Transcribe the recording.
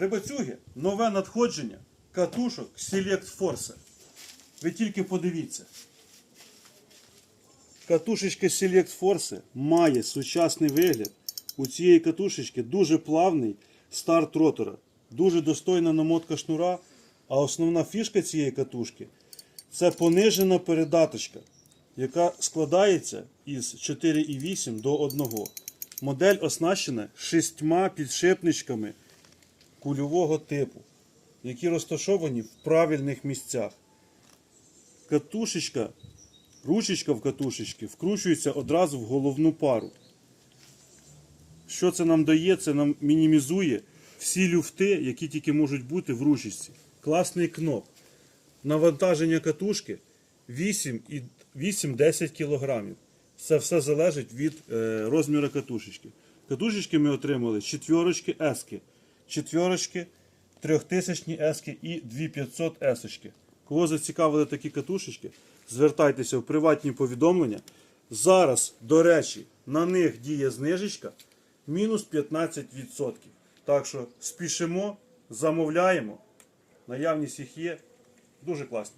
Рибацюги, нове надходження катушок Select Force. Ви тільки подивіться. Катушечка Select Force має сучасний вигляд. У цієї катушечки дуже плавний старт ротора, дуже достойна намотка шнура. А основна фішка цієї катушки це понижена передаточка, яка складається із 4,8 до 1. Модель оснащена шістьма підшипничками кульового типу, які розташовані в правильних місцях. Катушечка, ручечка в катушечці вкручується одразу в головну пару. Що це нам дає? Це нам мінімізує всі люфти, які тільки можуть бути в ручечці. Класний кноп. Навантаження катушки 8 і 8-10 кг. Це все залежить від е, розміру катушечки. Катушечки ми отримали четверочки ески, четверочки, трьохтисячні ески і 2500 есочки. Кого зацікавили такі катушечки, звертайтеся в приватні повідомлення. Зараз, до речі, на них діє знижечка мінус 15%. Так що спішимо, замовляємо. Наявність їх є. Дуже класно.